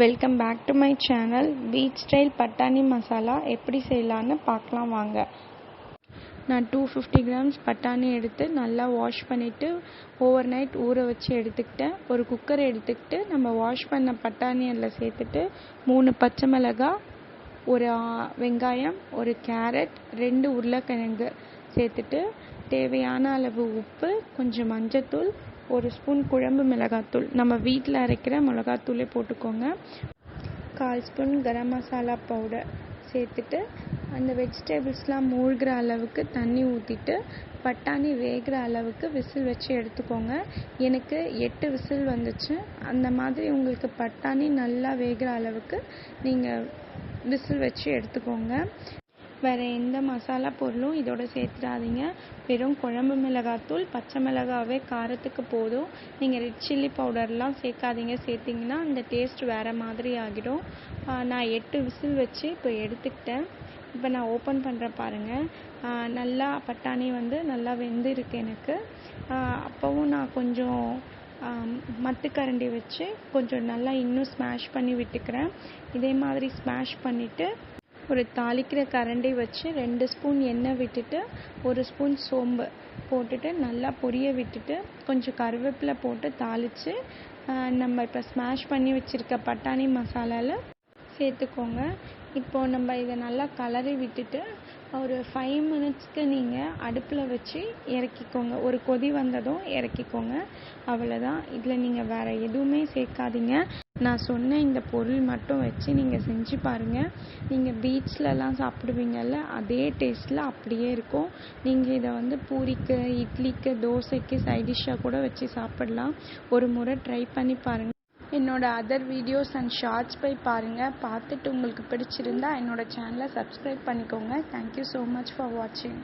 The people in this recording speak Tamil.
Welcome back to my channel beach style பட்டாணி மசாலா எப்படி செய்யலான்னு பார்க்கலாம் வாங்க. நான் டூ ஃபிஃப்டி கிராம்ஸ் பட்டாணி எடுத்து நல்லா வாஷ் பண்ணிவிட்டு ஓவர் நைட் ஊற வச்சு எடுத்துக்கிட்டேன். ஒரு குக்கர் எடுத்துக்கிட்டு நம்ம வாஷ் பண்ண பட்டாணி அதில் சேர்த்துட்டு மூணு பச்சை மிளகாய் ஒரு வெங்காயம் ஒரு கேரட் ரெண்டு உருளைக்கிழங்கு சேர்த்துட்டு தேவையான அளவு உப்பு கொஞ்சம் மஞ்சத்தூள் ஒரு ஸ்பூன் குழம்பு மிளகாத்தூள். நம்ம வீட்டில் அரைக்கிற மிளகாத்தூளே போட்டுக்கோங்க. கால் ஸ்பூன் கரம் மசாலா பவுடர் சேர்த்துட்டு அந்த வெஜிடபிள்ஸ்லாம் மூழ்கிற அளவுக்கு தண்ணி ஊற்றிட்டு பட்டாணி வேகிற அளவுக்கு விசில் வச்சு எடுத்துக்கோங்க. எனக்கு எட்டு விசில் வந்துச்சு. அந்த மாதிரி உங்களுக்கு பட்டாணி நல்லா வேகிற அளவுக்கு நீங்கள் விசில் வச்சு எடுத்துக்கோங்க. வேறு எந்த மசாலா பொருளும் இதோட சேர்த்துடாதீங்க. வெறும் குழம்பு மிளகாத்தூள் பச்சை மிளகாவே காரத்துக்கு போதும். நீங்கள் ரெட் சில்லி பவுடர்லாம் சேர்க்காதீங்க. சேர்த்திங்கன்னா அந்த டேஸ்ட் வேறு மாதிரி ஆகிடும். நான் எட்டு விசில் வச்சு இப்போ எடுத்துக்கிட்டேன். இப்போ நான் ஓப்பன் பண்ணுறேன் பாருங்கள் நல்லா பட்டாணி வந்து நல்லா வெந்திருக்கு எனக்கு. அப்போவும் நான் கொஞ்சம் மத்துக்கரண்டி வச்சு கொஞ்சம் நல்லா இன்னும் ஸ்மாஷ் பண்ணி விட்டுக்கிறேன். இதே மாதிரி ஸ்மாஷ் பண்ணிவிட்டு ஒரு தாளிக்கிற கரண்டி வச்சு ரெண்டு ஸ்பூன் எண்ணெய் விட்டுட்டு ஒரு ஸ்பூன் சோம்பு போட்டுட்டு நல்லா பொரிய விட்டுட்டு கொஞ்சம் கருவேப்பிலை போட்டு தாளித்து நம்ம இப்போ ஸ்மாஷ் பண்ணி வச்சுருக்க பட்டாணி மசாலாவில் சேர்த்துக்கோங்க. இப்போது நம்ம இதை நல்லா கலரி விட்டுட்டு ஒரு ஃபைவ் மினிட்ஸ்க்கு நீங்கள் அடுப்பில் வச்சு இறக்கிக்கோங்க. ஒரு கொதி வந்ததும் இறக்கிக்கோங்க. அவ்வளோதான் இதில் நீங்கள் வேறு எதுவுமே சேர்க்காதீங்க. நான் சொன்ன இந்த பொருள் மட்டும் வச்சு நீங்கள் செஞ்சு பாருங்கள் நீங்கள் பீச்லலாம் சாப்பிடுவீங்கள்ல அதே டேஸ்ட்டில் அப்படியே இருக்கும். நீங்கள் இதை வந்து பூரிக்கு இட்லிக்கு தோசைக்கு சைட் டிஷ்ஷாக கூட வச்சு சாப்பிடலாம். ஒரு முறை ட்ரை பண்ணி பாருங்கள் என்னோட அதர் வீடியோஸ் அண்ட் ஷார்ட்ஸ் போய் பாருங்கள் பார்த்துட்டு உங்களுக்கு பிடிச்சிருந்தா என்னோட சேனலை சப்ஸ்கிரைப் பண்ணிக்கோங்க. தேங்க்யூ ஸோ மச் ஃபார் வாட்சிங்